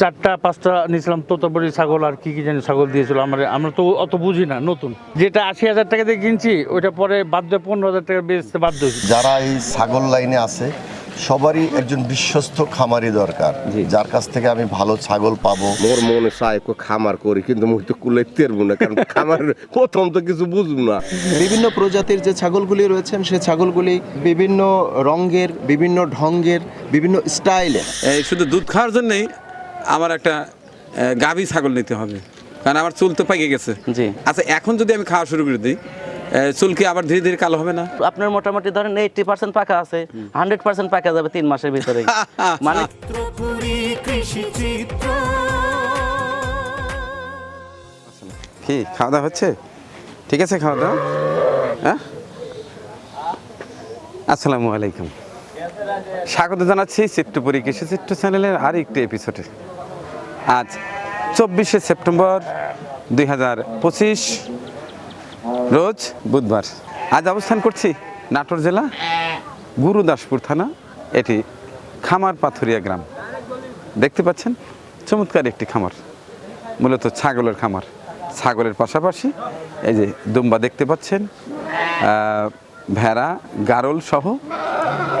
চারটা পাঁচটা নিয়েছিলাম তোতাপুরি ছাগল আর কি কি জানি ছাগল দিয়েছিল আমার। আমরা তো অত বুঝি না নতুন। যেটা আশি হাজার টাকা দিয়ে কিনছি ওইটা পরে বাধ্য পনেরো হাজার টাকা বেচতে বাধ্য হয়েছি। যারা এই ছাগল লাইনে আছে সবারই একজন বিশ্বস্ত খামারি দরকার। যার কাছ থেকে আমি ভালো ছাগল পাবো। মোর মনে চায় খামার করি কিন্তু মুই তো কুলে তেরবো না কারণ খামার প্রথম তো কিছু বুঝব না। বিভিন্ন প্রজাতির যে ছাগলগুলি রয়েছেন সে ছাগলগুলি বিভিন্ন রঙের বিভিন্ন ঢঙ্গের বিভিন্ন স্টাইলের। এই শুধু দুধ খাওয়ার জন্যই আমার একটা গাভী ছাগল নিতে হবে। কারণ আমার চুল তো পাইকে গেছে। জি। আচ্ছা এখন যদি আমি খাওয়া শুরু করে দিই আহ, চুল কি আবার ধীরে ধীরে কালো হবে না? আপনার মোটামুটি ধরেন এইটটি পার্সেন্ট পাকা আছে হান্ড্রেড পার্সেন্ট পাকা যাবে তিন মাসের ভিতরে মানে কি খাওয়া দাওয়া হচ্ছে? ঠিক আছে খাওয়া দাওয়া? হ্যাঁ? আসসালামু আলাইকুম। স্বাগত জানাচ্ছি চিত্রপুরী কৃষি চিত্র চ্যানেলের আর একটি এপিসোডে। আজ চব্বিশে সেপ্টেম্বর দুই হাজার পঁচিশ, রোজ বুধবার। আজ অবস্থান করছি নাটোর জেলা গুরুদাসপুর থানা, এটি খামার পাথুরিয়া গ্রাম। দেখতে পাচ্ছেন, চমৎকার একটি খামার, মূলত ছাগলের খামার। ছাগলের পাশাপাশি এই যে দুম্বা দেখতে পাচ্ছেন ভেড়া, গারল সহ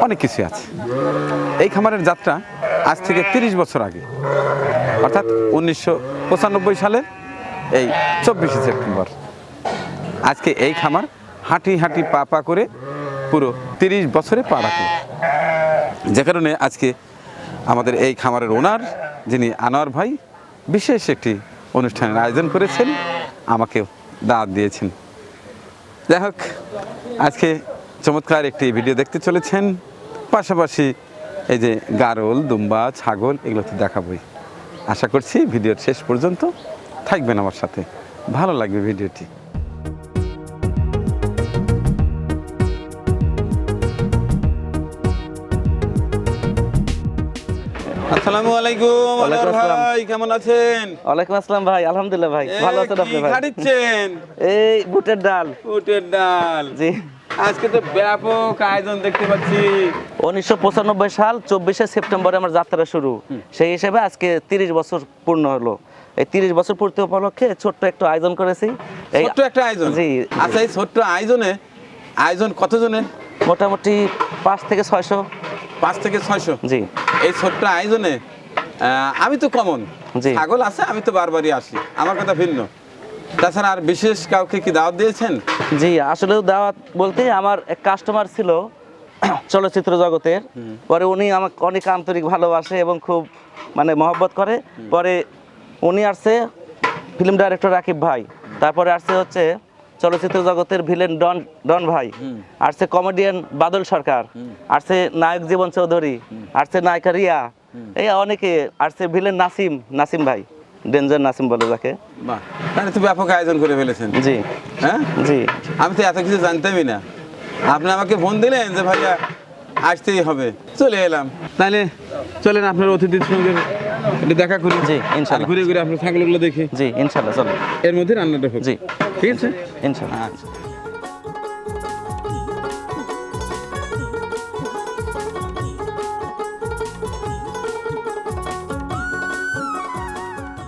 অনেক কিছু আছে। এই খামারের যাত্রা আজ থেকে তিরিশ বছর আগে। অর্থাৎ উনিশশো পঁচানব্বই সালের এই চব্বিশে সেপ্টেম্বর। আজকে এই খামার হাঁটি হাঁটি পা পা করে পুরো তিরিশ বছরে পা রাখল। যে কারণে আজকে আমাদের এই খামারের ওনার, যিনি আনোয়ার ভাই, বিশেষ একটি অনুষ্ঠানের আয়োজন করেছেন, আমাকেও দাওয়াত দিয়েছেন। যাই হোক, আজকে চমৎকার একটি ভিডিও দেখতে চলেছেন। পাশাপাশি এই যে গারল, দুম্বা, ছাগল, এগুলো তো দেখাবই। আশা করছি ভিডিওর শেষ পর্যন্ত থাকবেন আমার সাথে। ভালো লাগবে ভিডিওটি আসসালামু আলাইকুম ওয়ালাইকুম আনোয়ার আসসালাম। ভাই কেমন আছেন? ওয়ালাইকুম আসসালাম ভাই আলহামদুলিল্লাহ ভাই ভালো আছেন আপনি ভাই? খাটিচ্ছেন? এই বুটের ডাল। উটের ডাল। জি। আজকে তো ব্যাপক আয়োজন দেখতে পাচ্ছি। উনিশশো পঁচানব্বই সাল চব্বিশে সেপ্টেম্বরে আমার যাত্রা শুরু। সেই হিসেবে আজকে তিরিশ বছর পূর্ণ হলো। এই তিরিশ বছর পূর্তি উপলক্ষে ছোট্ট একটু আয়োজন করেছি। ছোট্ট একটা আয়োজন? জি। আচ্ছা এই ছোট্ট আয়োজনে আয়োজন কতজনের? মোটামুটি পাঁচ থেকে ছয়শো। পাঁচ থেকে ছয়শো। জি। এই ছোট্ট আয়োজনে আমি তো কমন। জি। ছাগল আছে আমি তো বারবারই আসি। আমার কথা ভিন্ন। তাছাড়া আর বিশেষ কাউকে কি দাওয়াত দিয়েছেন? জি আসলে দাওয়াত বলতে আমার এক কাস্টমার ছিল চলচ্চিত্র জগতের। পরে উনি আমাকে অনেক আন্তরিক ভালোবাসে এবং খুব মানে মহব্বত করে। পরে উনি আসছে ফিল্ম ডাইরেক্টর রাকিব ভাই। তারপরে আসছে হচ্ছে চলচ্চিত্র জগতের ভিলেন ডন ডন ভাই। আসছে কমেডিয়ান বাদল সরকার। আসছে নায়ক জীবন চৌধুরী। আসছে নায়িকা রিয়া। এই অনেকে। আসছে ভিলেন নাসিম নাসিম ভাই। ডেঞ্জার নাসিম বলে যাকে। তাহলে তো ব্যাপক আয়োজন করে ফেলেছেন। জি। হ্যাঁ? জি। আমি তো এত কিছু জানতামই না। আপনি আমাকে ফোন দিলেন যে ভাইয়া আসতেই হবে। চলে এলাম। তাহলে চলেন আপনার অতিথির সঙ্গে। একটু দেখা করি। জি, আর ইনশাআল্লাহ। ঘুরে ঘুরে আপনার ছাগলগুলো দেখি। জি ইনশাল্লাহ চলো। এর মধ্যে রান্নাটা হোক। জি। ঠিক আছে? ইনশাল্লাহ। আচ্ছা।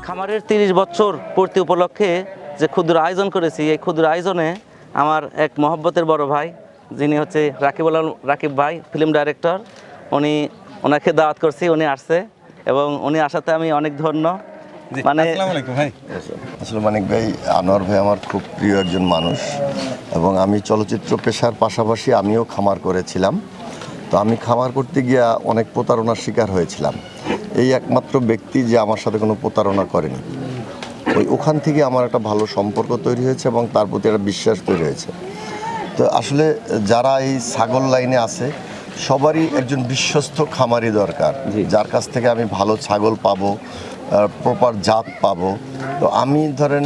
খামারের তিরিশ বছর পূর্তি উপলক্ষে যে ক্ষুদ্র আয়োজন করেছি এই ক্ষুদ্র আয়োজনে আমার এক মহব্বতের বড় ভাই যিনি হচ্ছে রাকিবুল আলম রাকিব ভাই ফিল্ম ডাইরেক্টর উনি ওনাকে দাওয়াত করছি উনি আসছে। এবং উনি আসাতে আমি অনেক ধন্য। মানে আসসালামু আলাইকুম ভাই। আসলে মানিক ভাই। আনোয়ার ভাই আমার খুব প্রিয় একজন মানুষ এবং আমি চলচ্চিত্র পেশার পাশাপাশি আমিও খামার করেছিলাম। তো আমি খামার করতে গিয়া অনেক প্রতারণার শিকার হয়েছিলাম। এই একমাত্র ব্যক্তি যে আমার সাথে কোনো প্রতারণা করেনি। ওই ওখান থেকে আমার একটা ভালো সম্পর্ক তৈরি হয়েছে এবং তার প্রতি একটা বিশ্বাস তৈরি হয়েছে। তো আসলে যারা এই ছাগল লাইনে আছে সবারই একজন বিশ্বস্ত খামারি দরকার। যার কাছ থেকে আমি ভালো ছাগল পাবো প্রপার জাত পাবো। তো আমি ধরেন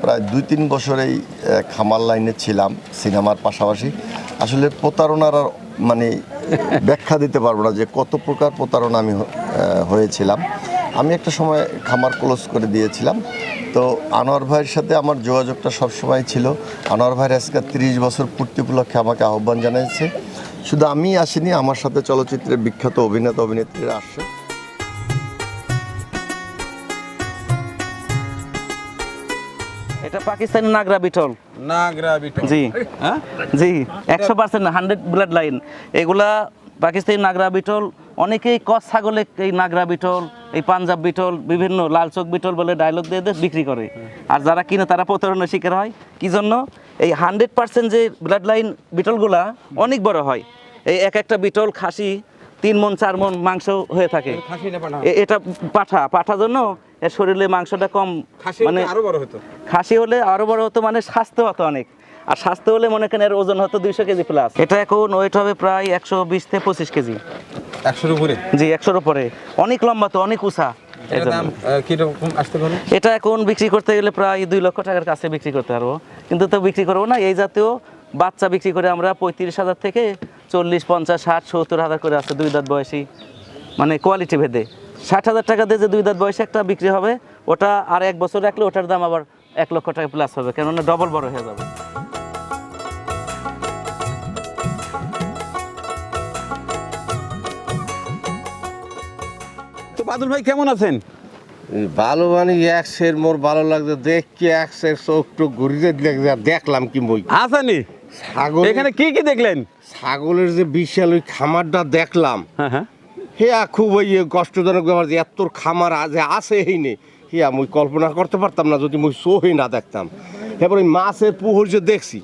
প্রায় দুই তিন বছরেই খামার লাইনে ছিলাম সিনেমার পাশাপাশি। আসলে প্রতারণার আর মানে ব্যাখ্যা দিতে পারব না যে কত প্রকার প্রতারণা আমি হয়েছিলাম। আমি একটা সময় খামার ক্লোজ করে দিয়েছিলাম। তো আনোয়ার ভাইয়ের সাথে আমার যোগাযোগটা সবসময় ছিল। আনোয়ার ভাইয়ের আজকে তিরিশ বছর পূর্তি উপলক্ষে আমাকে আহ্বান জানিয়েছে। শুধু আমি আসিনি আমার সাথে চলচ্চিত্রে বিখ্যাত অভিনেতা অভিনেত্রীরা আসে এটা পাকিস্তানি নাগরা বিটল। নাগরা বিটল। জি। হ্যাঁ? জি একশো পার্সেন্ট হান্ড্রেড ব্লাড লাইন। এগুলা পাকিস্তানি নাগরা বিটল অনেকেই কস ছাগলে এই নাগরা বিটল এই পাঞ্জাব বিটল বিভিন্ন লালচক বিটল বলে ডায়লগ দিয়ে দিয়ে বিক্রি করে। আর যারা কিনে তারা প্রতারণার শিকার হয়। কি জন্য? এই হান্ড্রেড পার্সেন্ট যে ব্লাড লাইন বিটলগুলা অনেক বড় হয়। এই এক একটা বিটল খাসি তিন মন চার মন মাংস হয়ে থাকে। এটা পাঠা। পাঠা জন্য এর শরীরে মাংসটা কম মানে আরও বড় হতো। খাসি হলে আরও বড় হতো মানে স্বাস্থ্য হতো অনেক। আর স্বাস্থ্য হলে মনে করেন এর ওজন হতো দুইশো কেজি প্লাস এটা এখন ওয়েট হবে প্রায় একশো বিশ থেকে পঁচিশ কেজি। একশোর উপরে? জি একশোর উপরে। অনেক লম্বা তো অনেক উঁচা। এটা এখন বিক্রি করতে গেলে প্রায় দুই লক্ষ টাকার কাছে বিক্রি করতে পারব। কিন্তু তো বিক্রি করব না এই জাতীয় বাচ্চা বিক্রি করে আমরা পঁয়ত্রিশ হাজার থেকে চল্লিশ পঞ্চাশ ষাট সত্তর হাজার করে আছে দুই দাঁত বয়সী। মানে কোয়ালিটি ভেদে। ষাট হাজার টাকা দিয়ে যে দুই দাঁত বয়সে একটা বিক্রি হবে ওটা আর এক বছর রাখলে ওটার দাম আবার এক লক্ষ টাকা প্লাস হবে কেননা ডবল বড় হয়ে যাবে। বাদল ভাই কেমন আছেন? ভালো মানে এক সের মোর ভালো লাগছে দেখি এক সের চোখ টোক ঘুরিতে দেখলাম কি মই আসানি ছাগল এখানে কি কি দেখলেন? ছাগলের যে বিশাল ওই খামারটা দেখলাম। হ্যাঁ হ্যাঁ। হেয়া খুব ওই কষ্টজনক ব্যাপার যে এত খামার আছে আছে এই নে হিয়া মুই কল্পনা করতে পারতাম না যদি মুই সোহে না দেখতাম। এবার ওই মাছের পুহুর যে দেখছি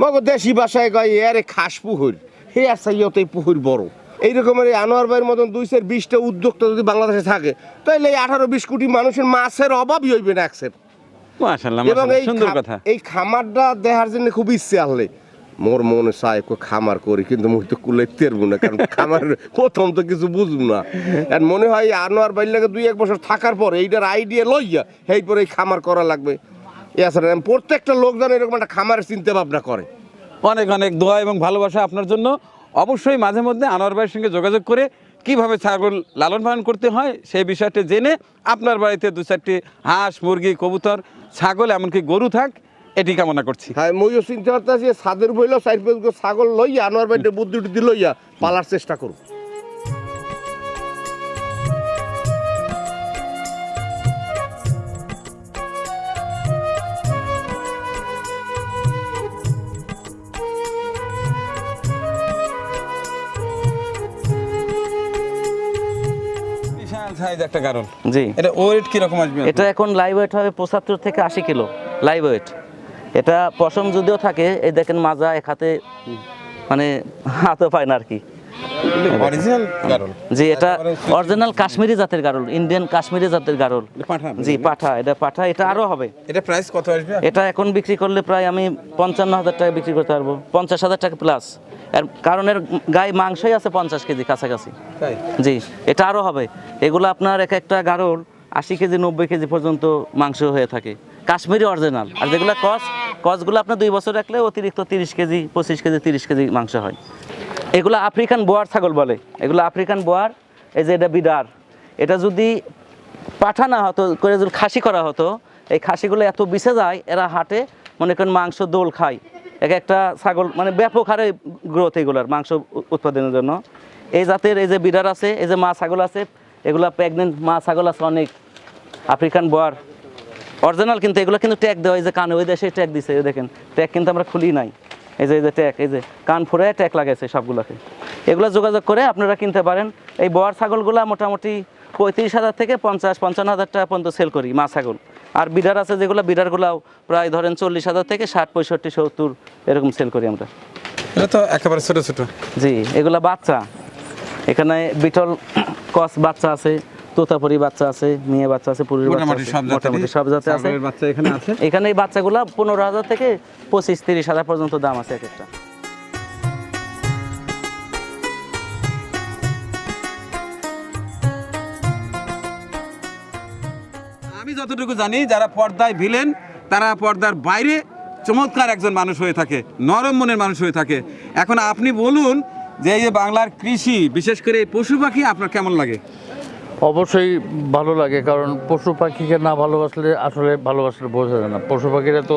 মগ দেশি বাসায় কয় এরে খাস পুহুর। হে আর চাইয়ত এই পুহুর বড়। এইরকমের এই আনোয়ার ভাইয়ের মতন দুই সের বিশটা উদ্যোক্তা যদি বাংলাদেশে থাকে তাহলে এই আঠারো বিশ কোটি মানুষের মাছের অভাবই হইবে না একসের এবং এই সুন্দর কথা। এই খামারটা দেখার জন্য খুব ইচ্ছে আনলে। মোর মনে চায় খামার করি কিন্তু মুই তো কুলে তেরবো না কারণ খামার প্রথম তো কিছু বুঝব না। আর মনে হয় আনোয়ার বাইর লাগে দুই এক বছর থাকার পর এইটার আইডিয়া লইয়া এই পরে এই খামার করা লাগবে। এছাড়া প্রত্যেকটা লোকজন এরকম একটা খামারের চিন্তা ভাবনা করে। অনেক অনেক দোয়া এবং ভালোবাসা আপনার জন্য। অবশ্যই মাঝে মধ্যে আনোয়ার ভাইয়ের সঙ্গে যোগাযোগ করে কীভাবে ছাগল লালন পালন করতে হয় সেই বিষয়টি জেনে আপনার বাড়িতে দু চারটি হাঁস, মুরগি, কবুতর, ছাগল, এমনকি গরু থাক, এটি কামনা করছি। হ্যাঁ ময়ূর চিন্তা করতেছি ছাদের বইল সাইড ছাগল লইয়া আনোয়ার বাড়িতে বুদ্ধি টুদ্ধি লইয়া পালার চেষ্টা করুন। সাইজ একটা কারণ জি। এটা ওয়েট কীরকম আসবে? এটা এখন লাইভ ওয়েট হবে পঁচাত্তর থেকে আশি কিলো লাইভ ওয়েট এটা পশম যদিও থাকে এই দেখেন মাজা এক হাতে মানে হাতও পায় না আর কি। জি এটা অরিজিনাল কাশ্মীরি জাতের গারল ইন্ডিয়ান কাশ্মীরি জাতের গারল। জি পাঠা এটা পাঠা এটা আরও হবে। এটা প্রাইস কত আসবে? এটা এখন বিক্রি করলে প্রায় আমি পঞ্চান্ন হাজার টাকা বিক্রি করতে পারব। পঞ্চাশ হাজার টাকা প্লাস এর কারণের গায়ে মাংসই আছে পঞ্চাশ কেজি কাছাকাছি। জি এটা আরও হবে। এগুলো আপনার এক একটা গারল আশি কেজি নব্বই কেজি পর্যন্ত মাংস হয়ে থাকে। কাশ্মীরি অরিজিনাল। আর যেগুলো কস কসগুলো আপনার দুই বছর রাখলে অতিরিক্ত তিরিশ কেজি পঁচিশ কেজি তিরিশ কেজি মাংস হয়। এগুলো আফ্রিকান বোয়ার ছাগল বলে। এগুলো আফ্রিকান বোয়ার, এই যে এটা বিডার। এটা যদি পাঠা না হতো, করে যদি খাসি করা হতো, এই খাসিগুলো এত বিছে যায়, এরা হাটে, মনে করেন মাংস দোল খায়। এক একটা ছাগল মানে ব্যাপক হারে গ্রোথ এগুলার মাংস উৎপাদনের জন্য। এই জাতের এই যে বিডার আছে, এই যে মা ছাগল আছে, এগুলা প্রেগনেন্ট মা ছাগল আছে অনেক। African Boer. অরিজিনাল কিন্তু এগুলো কিন্তু ট্যাগ দেওয়া, এই যে কানে ওই দেশে ট্যাগ দিছে দেখেন। ট্যাগ কিন্তু আমরা খুলি নাই। এই যে এই যে ট্যাক এই যে কান ফুরে ট্যাগ লাগাইছে সবগুলোকে। এগুলো যোগাযোগ করে আপনারা কিনতে পারেন। এই বোয়ার ছাগলগুলা মোটামুটি পঁয়ত্রিশ হাজার থেকে পঞ্চাশ পঞ্চান্ন হাজার টাকা পর্যন্ত সেল করি মা ছাগল। আর বিডার আছে যেগুলো বিডারগুলাও প্রায় ধরেন চল্লিশ হাজার থেকে ষাট পঁয়ষট্টি সত্তর এরকম সেল করি আমরা। এটা তো একেবারে ছোটো ছোটো। জি এগুলো বাচ্চা। এখানে বিটল কস বাচ্চা আছে। তোতাপুরি বাচ্চা আছে মেয়ে বাচ্চা আছে পুরুষ বাচ্চা মোটামুটি আছে সব জাতে আছে। ছাগলের বাচ্চা এখানে আছে? এখানে এই বাচ্চাগুলা পনেরো হাজার থেকে পঁচিশ তিরিশ হাজার পর্যন্ত দাম আছে এক একটা। আমি যতটুকু জানি যারা পর্দায় ভিলেন তারা পর্দার বাইরে চমৎকার একজন মানুষ হয়ে থাকে নরম মনের মানুষ হয়ে থাকে। এখন আপনি বলুন যে এই যে বাংলার কৃষি বিশেষ করে এই পশু পাখি আপনার কেমন লাগে? অবশ্যই ভালো লাগে কারণ পশু পাখিকে না ভালোবাসলে আসলে ভালোবাসলে বোঝা যায় না। পশু পাখিরা তো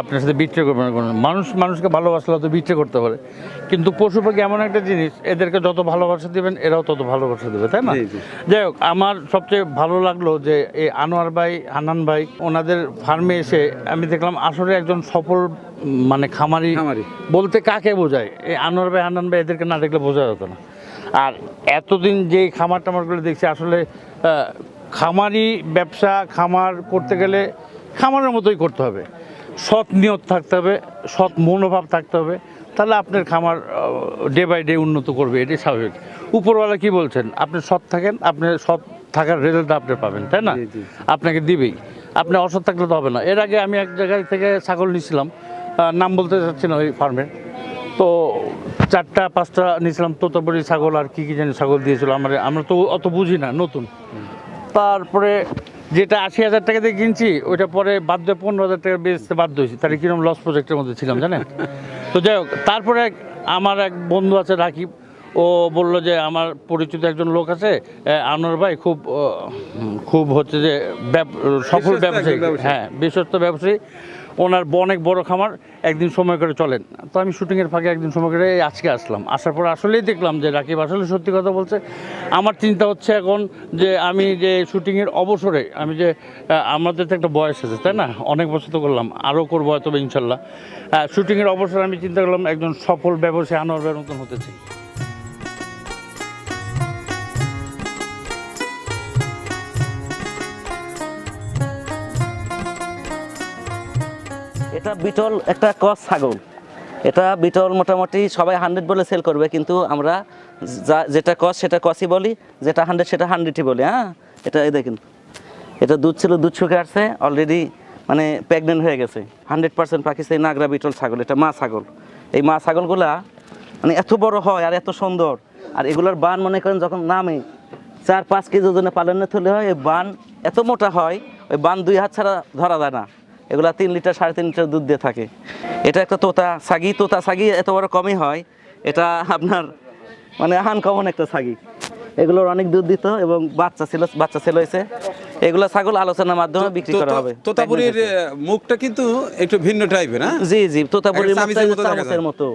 আপনার সাথে বিট্রে করবে না। মানুষ মানুষকে ভালোবাসলে তো বিট্রে করতে পারে। কিন্তু পশু পাখি এমন একটা জিনিস এদেরকে যত ভালোবাসা দেবেন এরাও তত ভালোবাসা দেবে তাই না। যাই হোক আমার সবচেয়ে ভালো লাগল যে এই আনোয়ার ভাই হানান ভাই ওনাদের ফার্মে এসে আমি দেখলাম আসলে একজন সফল মানে খামারি খামারি। বলতে কাকে বোঝায়? এই আনোয়ার ভাই হানান ভাই এদেরকে না দেখলে বোঝা যেত না। আর এতদিন যে খামার টামারগুলো দেখছি আসলে খামারি ব্যবসা খামার করতে গেলে খামারের মতোই করতে হবে। সৎ নিয়ত থাকতে হবে সৎ মনোভাব থাকতে হবে। তাহলে আপনার খামার ডে বাই ডে উন্নত করবে এটাই স্বাভাবিক। উপরওয়ালা কি বলছেন? আপনি সৎ থাকেন আপনি সৎ থাকার রেজাল্ট আপনি পাবেন তাই না। আপনাকে দিবেই। আপনি অসৎ থাকলে তো হবে না। এর আগে আমি এক জায়গায় থেকে ছাগল নিয়েছিলাম নাম বলতে চাচ্ছি না ওই ফার্মের তো চারটা পাঁচটা নিয়েছিলাম তোতাপুরি ছাগল আর কি কি জানি ছাগল দিয়েছিল আমার। আমরা তো অত বুঝি না নতুন। তারপরে যেটা আশি হাজার টাকা দিয়ে কিনছি ওইটা পরে বাদ দিয়ে পনেরো হাজার টাকা বেচতে বাধ্য হয়েছি। তাহলে কীরকম লস প্রজেক্টের মধ্যে ছিলাম জানেন? তো যাই হোক তারপরে আমার এক বন্ধু আছে রাকিব। ও বলল যে আমার পরিচিত একজন লোক আছে আনোয়ার ভাই খুব খুব হচ্ছে যে ব্যব- সফল ব্যবসায়ী। হ্যাঁ বিশ্বস্ত ব্যবসায়ী। ওনার অনেক বড় খামার, একদিন সময় করে চলেন। তো আমি শুটিংয়ের ফাঁকে একদিন সময় করে আজকে আসলাম। আসার পর আসলেই দেখলাম যে রাকিব আসলে সত্যি কথা বলছে। আমার চিন্তা হচ্ছে এখন যে আমি যে শুটিংয়ের অবসরে, আমি যে আমাদের তো একটা বয়স আছে, তাই না? অনেক বছর তো করলাম, আরও করব হয়তো ইনশাল্লাহ। শুটিংয়ের অবসরে আমি চিন্তা করলাম একজন সফল ব্যবসায়ী, আনোয়ার মতন হতে চাই। এটা বিটল, একটা কস ছাগল। এটা বিটল মোটামুটি সবাই হান্ড্রেড বলে সেল করবে, কিন্তু আমরা যা- যেটা কস সেটা কসই বলি, যেটা হান্ড্রেড সেটা হান্ড্রেডই বলি হ্যাঁ? এটা এই দেখুন, এটা দুধ ছিল, দুধ শুকে আসছে অলরেডি মানে প্রেগনেন্ট হয়ে গেছে। হান্ড্রেড পার্সেন্ট পাকিস্তানি নাগরা বিটল ছাগল, এটা মা ছাগল। এই মা ছাগলগুলা মানে এত বড় হয় আর এত সুন্দর, আর এগুলোর বান মনে করেন যখন নামে, চার পাঁচ কেজি ওজনে পালনে তুলে হয় এই বান এত মোটা হয়, ওই বান দুই হাত ছাড়া ধরা যায় না। এগুলা তিন লিটার সাড়ে তিন লিটার দুধ দিয়ে থাকে। এটা একটা তোতা সাগি। তোতা সাগি এত বড় কমই হয়। এটা আপনার মানে আনকমন একটা ছাগি এগুলোর অনেক দুধ দিত এবং বাচ্চা ছিল বাচ্চা ছেলে হয়েছে। এগুলো ছাগল আলোচনার মাধ্যমে বিক্রি করা হবে। তোতাপুরির মুখটা কিন্তু একটু ভিন্ন টাইপের হ্যাঁ জি জি তোতাপুরির চামচের মতো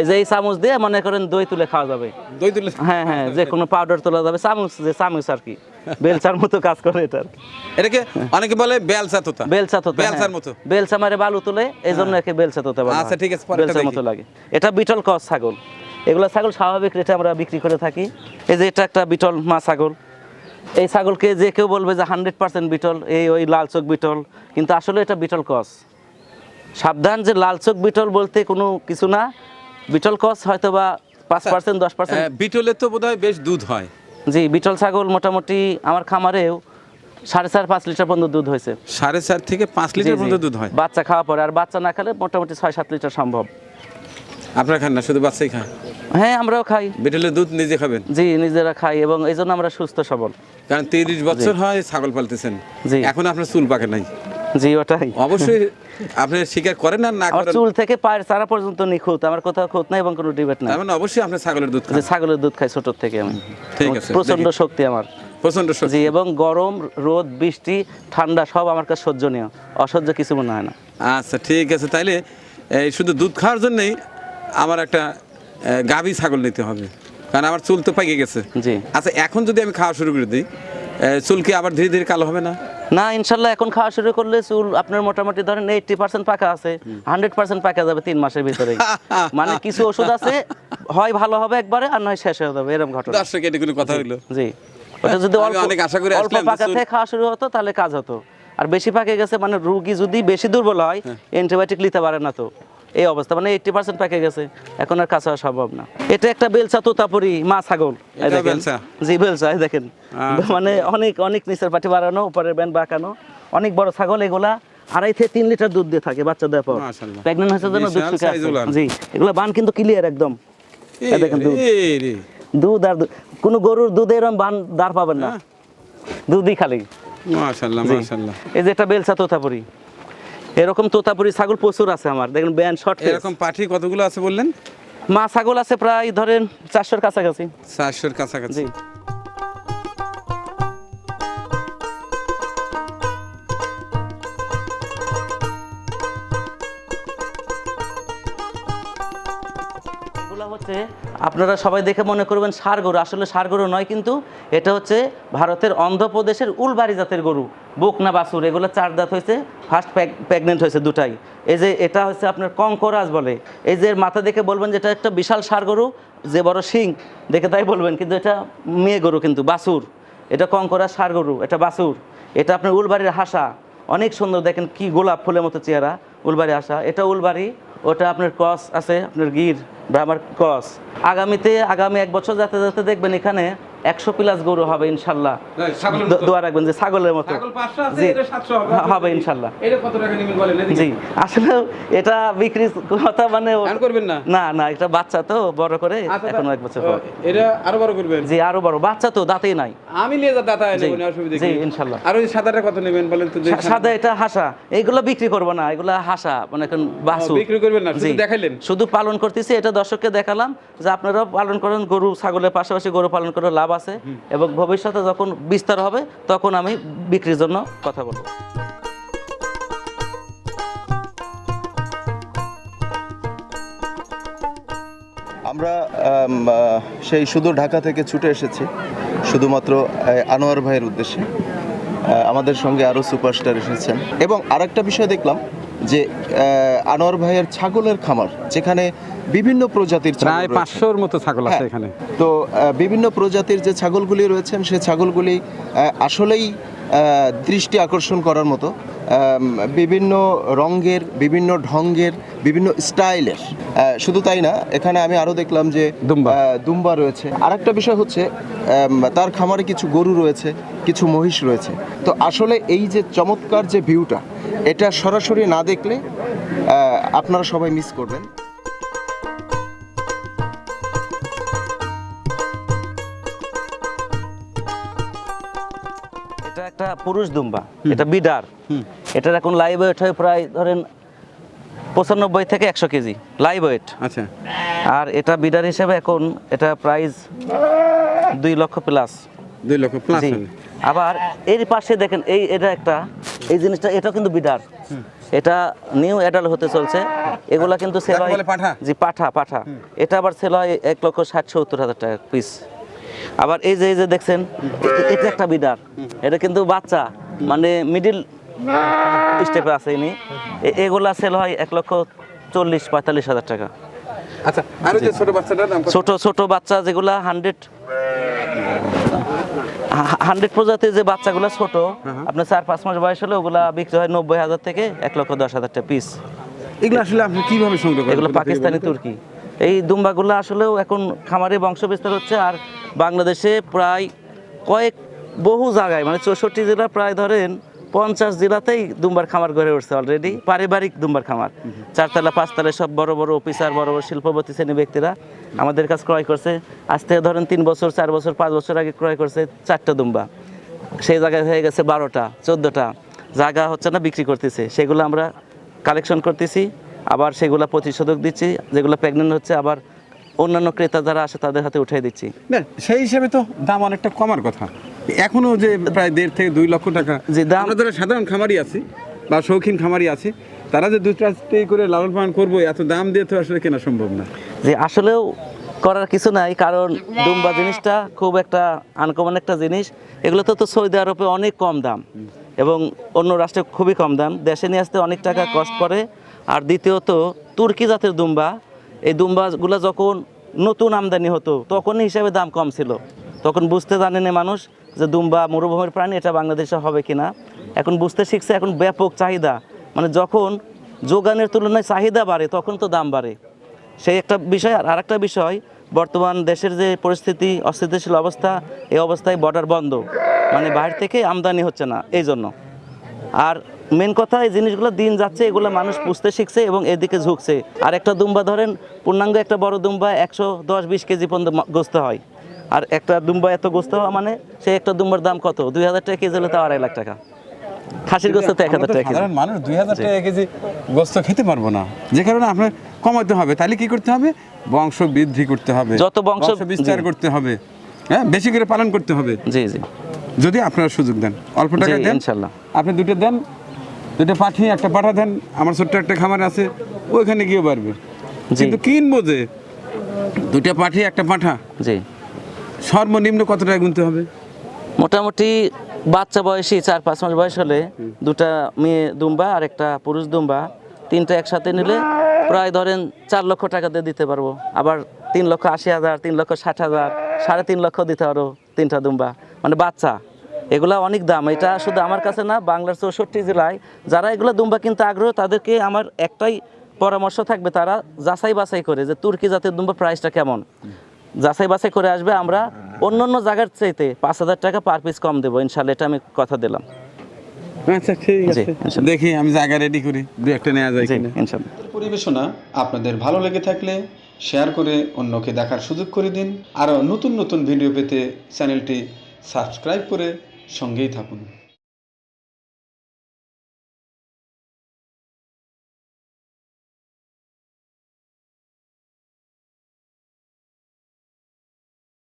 এই যে এই চামচ দিয়ে মনে করেন দই তুলে খাওয়া যাবে। দই তুলে হ্যাঁ হ্যাঁ যে কোনো পাউডার তোলা যাবে। চামচ যে চামচ আর কি। বেলচার মতো কাজ করে এটা এটাকে অনেকে বলে বেলসা তোতা। বেলচা তো বেলসার মতো। বেলচা মারে বালু তুলে এই জন্য একে বেলচা তোতা বলা আচ্ছা, ঠিক আছে, পরেরটা বেলচার মতো লাগে। এটা বিটল কস ছাগল। এগুলো ছাগল স্বাভাবিক রেটে আমরা বিক্রি করে থাকি। এই যে এটা একটা বিটল মা ছাগল। এই ছাগলকে যে কেউ বলবে যে হান্ড্রেড পার্সেন্ট বিটল এই ওই লাল চোখ বিটল কিন্তু আসলে এটা বিটল কস। সাবধান যে লাল চোখ বিটল বলতে কোনো কিছু না। বিটল কস হয়তো বা পাঁচ পার্সেন্ট দশ পার্সেন্ট। বিটলের বিটলে তো বোধহয় বেশ দুধ হয়। জি বিটল ছাগল মোটামুটি আমার খামারেও সাড়ে চার পাঁচ লিটার পর্যন্ত দুধ হয়েছে। সাড়ে চার থেকে পাঁচ লিটার পর্যন্ত দুধ হয়? বাচ্চা খাওয়া পরে আর বাচ্চা না খেলে মোটামুটি ছয় সাত লিটার সম্ভব। আপনার খান না শুধু বাচ্চাই খায় হ্যাঁ আমরাও খাই। বিটলের দুধ নিজে খাবেন? জি নিজেরা খাই এবং এই জন্য আমরা সুস্থ সবল। কারণ তিরিশ বছর হয় ছাগল পালতেছেন। জি। এখন আপনার চুল পাকে নাই। জি ওটাই অবশ্যই আপনি স্বীকার করেন আর না করেন চুল থেকে পায়ের চারা পর্যন্ত নিখুঁত আমার কোথাও খুঁত নাই এবং কোনো ডিবেট নাই। মানে অবশ্যই আপনার ছাগলের দুধ খান। ছাগলের দুধ খাই ছোট থেকে আমি। ঠিক আছে, প্রচণ্ড শক্তি আমার। প্রচণ্ড শক্তি। জি এবং গরম রোদ বৃষ্টি ঠান্ডা সব আমার কাছে সহ্যনীয়। অসহ্য কিছু মনে হয় না। আচ্ছা ঠিক আছে। তাইলে এই শুধু দুধ খাওয়ার জন্যই আমার একটা গাভী ছাগল নিতে হবে। কারণ আমার চুল তো পাকে গেছে। জি। আচ্ছা এখন যদি আমি খাওয়া শুরু করে দিই চুল কি আবার ধীরে ধীরে কালো হবে না? না ইনশাল্লাহ এখন খাওয়া শুরু করলে চুল আপনার মোটামুটি ধরেন এইটটি পার্সেন্ট পাকা আছে হান্ড্রেড পার্সেন্ট পাকা যাবে তিন মাসের ভিতরে। মানে কিছু ওষুধ আছে হয় ভালো হবে একবারে আর নয় শেষ হয়ে যাবে এরকম ঘটনা। দর্শক এটা কোনো কথা হইল। জি। ওটা যদি অল্প অনেক আশা করে অল্প পাকা থেকে খাওয়া শুরু হতো তাহলে কাজ হতো। আর বেশি পাকে গেছে মানে রুগী যদি বেশি দুর্বল হয় হ্যাঁ। অ্যান্টিবায়োটিক নিতে পারে না তো। এই অবস্থা মানে এইটটি পার্সেন্ট পাকে গেছে। এখন আর হওয়া সম্ভব না। এটা একটা বেলচা তোতাপুরি মা ছাগল। দেখেন। জি এই দেখেন। আচ্ছা। মানে অনেক অনেক নিচের পাটি বাড়ানো উপরের ব্যান্ড বাঁকানো। অনেক বড় ছাগল এগুলা আড়াই থেকে তিন লিটার দুধ দিয়ে থাকে বাচ্চা দেওয়ার পর। প্রেগনেন্ট হয়েছে জন্য দুধ শুকে জি এগুলো বান কিন্তু ক্লিয়ার একদম। দেখেন দুধ। দুধ আর কোনো গরুর দুধে এরকম বান দাঁড় পাবেন না। দুধই খালি। মাশাআল্লাহ জি। মাশাআল্লাহ। এই যে এটা বেলসা তোতাপুরি। এরকম তোতাপুরি ছাগল প্রচুর আছে আমার। দেখেন ব্যান্ড শর্ট এরকম পাঠি কতগুলো আছে বললেন? মা ছাগল আছে প্রায় ধরেন চারশোর কাছাকাছি। চারশোর কাছাকাছি। আপনারা সবাই দেখে মনে করবেন সার গরু। আসলে সার গরু নয়, কিন্তু এটা হচ্ছে ভারতের অন্ধ্রপ্রদেশের উলবাড়ি জাতের গরু। বুক না বাসুর এগুলো চার দাঁত হয়েছে ফার্স্ট প্রেগনেন্ট হয়েছে দুটাই। এই যে এটা হচ্ছে আপনার কঙ্করাজ বলে। এই যে মাথা দেখে বলবেন যে এটা একটা বিশাল সার গরু, যে বড় শিং, দেখে তাই বলবেন, কিন্তু এটা মেয়ে গরু কিন্তু বাসুর এটা কঙ্করাজ সার গরু, এটা বাসুর এটা আপনার উলবাড়ির হাসা। অনেক সুন্দর, দেখেন কি গোলাপ ফুলের মতো চেহারা উলবাড়ি আসা এটা উলবাড়ি ওটা আপনার ক্রস আছে, আপনার গির ব্রাহ্মার ক্রস আগামীতে, আগামী এক বছর যাতে যাতে দেখবেন এখানে একশো প্লাস গরু হবে ইনশাল্লাহ। দোয়া রাখবেন যে ছাগলের মতো। ছাগল 500 আছে, জি। হবে। ইনশাল্লাহ। জি। আসলে এটা বিক্রির কথা মানে করবেন না? না না এটা বাচ্চা তো বড় করে আচ্ছা, এখন এক বছর এটা আরও বড় করবেন? জি আরও বড়। বাচ্চা তো দাঁতেই নাই। আমি নিয়ে যা দাতা জি, অসুবিধা জি, ইনশাল্লাহ। আর ওই সাদাটা কত নেবেন বলেন তো সাদা এটা হাসা। এইগুলো বিক্রি করব না এগুলো হাসা মানে এখন বাসু বিক্রি করবেন না, শুধু দেখাইলেন? শুধু পালন করতেছি এটা দর্শককে দেখালাম যে আপনারাও পালন করেন গরু ছাগলের পাশাপাশি গরু পালন করে লাভ আছে এবং ভবিষ্যতে যখন বিস্তার হবে, তখন আমি বিক্রির জন্য কথা বলব। আমরা সেই শুধু ঢাকা থেকে ছুটে এসেছি, শুধুমাত্র আনোয়ার ভাইয়ের উদ্দেশ্যে। আমাদের সঙ্গে আরও সুপারস্টার এসেছেন। এবং আরেকটা বিষয় দেখলাম যে আনোয়ার ভাইয়ের ছাগলের খামার যেখানে বিভিন্ন প্রজাতির ছাগল প্রায় পাঁচশোর মতো ছাগল আছে হ্যাঁ, এখানে। তো বিভিন্ন প্রজাতির যে ছাগলগুলি রয়েছেন সে ছাগলগুলি আসলেই দৃষ্টি আকর্ষণ করার মতো। বিভিন্ন রঙের বিভিন্ন ঢঙ্গের বিভিন্ন স্টাইলের শুধু তাই না এখানে আমি আরও দেখলাম যে দুম্বা। রয়েছে দুম্বা রয়েছে। আরেকটা বিষয় হচ্ছে তার খামারে কিছু গরু রয়েছে কিছু মহিষ রয়েছে। তো আসলে এই যে চমৎকার যে ভিউটা এটা সরাসরি না দেখলে আপনারা সবাই মিস করবেন। একটা পুরুষ দুম্বা এটা বিডার। এটার এখন লাইভ ওয়েট হয় প্রায় ধরেন পঁচানব্বই থেকে একশো কেজি লাইভ ওয়েট আচ্ছা। আর এটা বিডার হিসেবে এখন এটা প্রাইস দুই লক্ষ প্লাস দুই লক্ষ প্লাস আবার এর পাশে দেখেন এই এটা একটা এই জিনিসটা এটাও কিন্তু বিডার। এটা নিউ অ্যাডাল্ট হতে চলছে। এগুলা কিন্তু সেল হয়? জি পাঠা পাঠা। এটা আবার সেল হয় এক লক্ষ ষাট সত্তর হাজার টাকা পিস আবার এই যে এই যে দেখছেন এটা একটা বিডার এটা কিন্তু বাচ্চা মানে মিডিল স্টেপে আছে ইনি। এগুলা সেল হয় এক লক্ষ চল্লিশ পঁয়তাল্লিশ হাজার টাকা। আচ্ছা আর যে ছোট বাচ্চাটার দাম ছোট ছোট বাচ্চা যেগুলা হান্ড্রেড হান্ড্রেড প্রজাতির যে বাচ্চাগুলো ছোট আপনার চার পাঁচ মাস বয়স হলে ওগুলা বিক্রি হয় নব্বই হাজার থেকে এক লক্ষ দশ হাজার টাকা পিস এগুলো আসলে আপনি কীভাবে সংগ্রহ করেন? এগুলো পাকিস্তানি তুর্কি। এই দুম্বাগুলো আসলেও এখন খামারে বংশ বিস্তার হচ্ছে আর বাংলাদেশে প্রায় কয়েক বহু জায়গায় মানে চৌষট্টি জেলা প্রায় ধরেন পঞ্চাশ জেলাতেই দুম্বার খামার গড়ে উঠছে অলরেডি পারিবারিক দুম্বার খামার। চারতলা পাঁচতলা সব বড় বড় অফিসার বড় বড় শিল্পপতি শ্রেণি ব্যক্তিরা আমাদের কাছে ক্রয় করছে। আজ থেকে ধরেন তিন বছর চার বছর পাঁচ বছর আগে ক্রয় করছে চারটা দুম্বা। সেই জায়গায় হয়ে গেছে বারোটা চোদ্দোটা। জায়গা হচ্ছে না বিক্রি করতেছে সেগুলো আমরা কালেকশন করতেছি। আবার সেগুলো প্রতিষেধক দিচ্ছি যেগুলো প্রেগনেন্ট হচ্ছে আবার অন্যান্য ক্রেতা যারা আসে তাদের হাতে উঠিয়ে দিচ্ছি। না সেই হিসাবে তো দাম অনেকটা কমার কথা। এখনও যে প্রায় দেড় থেকে দুই লক্ষ টাকা যে দাম- আমরা যারা সাধারণ খামারি আছি বা শৌখিন খামারি আছে তারা যে দুই চারটে করে লালন পালন করব এত দাম দিয়ে তো আসলে কেনা সম্ভব না। যে আসলেও করার কিছু নাই কারণ দুম্বা জিনিসটা খুব একটা আনকমন একটা জিনিস। এগুলো তো তো সৌদি আরবে অনেক কম দাম এবং অন্য রাষ্ট্রে খুবই কম দাম। দেশে নিয়ে আসতে অনেক টাকা কষ্ট পড়ে আর দ্বিতীয়ত তুর্কি জাতের দুম্বা এই দুম্বাগুলো যখন নতুন আমদানি হতো, তখন হিসাবে দাম কম ছিল। তখন বুঝতে জানেনি মানুষ যে দুম্বা মরুভূমির প্রাণী এটা বাংলাদেশে হবে কিনা। এখন বুঝতে শিখছে এখন ব্যাপক চাহিদা। মানে যখন যোগানের তুলনায় চাহিদা বাড়ে, তখন তো দাম বাড়ে। সেই একটা বিষয়, আর আরেকটা বিষয়, বর্তমান দেশের যে পরিস্থিতি, অস্থিতিশীল অবস্থা, এই অবস্থায় বর্ডার বন্ধ। মানে বাইরে থেকে আমদানি হচ্ছে না এই জন্য আর মেন কথা এই জিনিসগুলো দিন যাচ্ছে এগুলো মানুষ বুঝতে শিখছে এবং এদিকে ঝুঁকছে। আর একটা দুম্বা ধরেন পূর্ণাঙ্গ একটা বড় দুম্বা একশো দশ বিশ কেজি পর্যন্ত গোস্ত হয়। আর একটা দুম্বা এত গোস্ত হওয়া মানে সেই একটা দুম্বার দাম কত? দুই হাজার টাকা কেজি হলে তাও আড়াই লাখ টাকা। খাসির গোস্ত তো এক হাজার টাকা কেজি। মানুষ দুই হাজার টাকা কেজি গোস্ত খেতে পারব না। যে কারণে আপনার কমাতে হবে। তাহলে কি করতে হবে? বংশ বৃদ্ধি করতে হবে। যত বংশ- বিস্তার করতে হবে। হ্যাঁ বেশি করে পালন করতে হবে। জি জি। যদি আপনারা সুযোগ দেন। অল্প টাকা দেন। ইনশাল্লাহ। আপনি দুটো দেন দুটো পাঠিয়ে একটা পাঠা দেন আমার ছোট্ট একটা খামার আছে ওইখানে গিয়ে পারবে। কিন্তু কিনবো যে? দুইটা পাঠি একটা পাঠা। জি। সর্বনিম্ন কত টাকা গুনতে হবে? মোটামুটি বাচ্চা বয়সী চার পাঁচ মাস বয়স হলে দুটা মেয়ে দুম্বা আর একটা পুরুষ দুম্বা তিনটা একসাথে নিলে প্রায় ধরেন চার লক্ষ টাকা দিয়ে দিতে পারব। আবার তিন লক্ষ আশি হাজার তিন লক্ষ ষাট হাজার সাড়ে তিন লক্ষ দিতে পারব তিনটা দুম্বা। মানে বাচ্চা। এগুলা অনেক দাম। এটা শুধু আমার কাছে না বাংলার চৌষট্টি জেলায় যারা এগুলো দুম্বা কিনতে আগ্রহ তাদেরকে আমার একটাই পরামর্শ থাকবে তারা যাচাই বাছাই করে যে তুর্কি জাতের দুম্বা প্রাইসটা কেমন। যাচাই বাছাই করে আসবে আমরা অন্য অন্য জায়গার চাইতে পাঁচ হাজার টাকা পার পিস কম দেবো ইনশাল্লাহ এটা আমি কথা দিলাম। আচ্ছা ঠিক আছে। দেখি আমি জায়গা রেডি করি দু একটা নেওয়া যায় কিনা। ইনশাল্লাহ পরিবেশনা আপনাদের ভালো লেগে থাকলে শেয়ার করে অন্যকে দেখার সুযোগ করে দিন। আরও নতুন নতুন ভিডিও পেতে চ্যানেলটি সাবস্ক্রাইব করে সঙ্গেই থাকুন।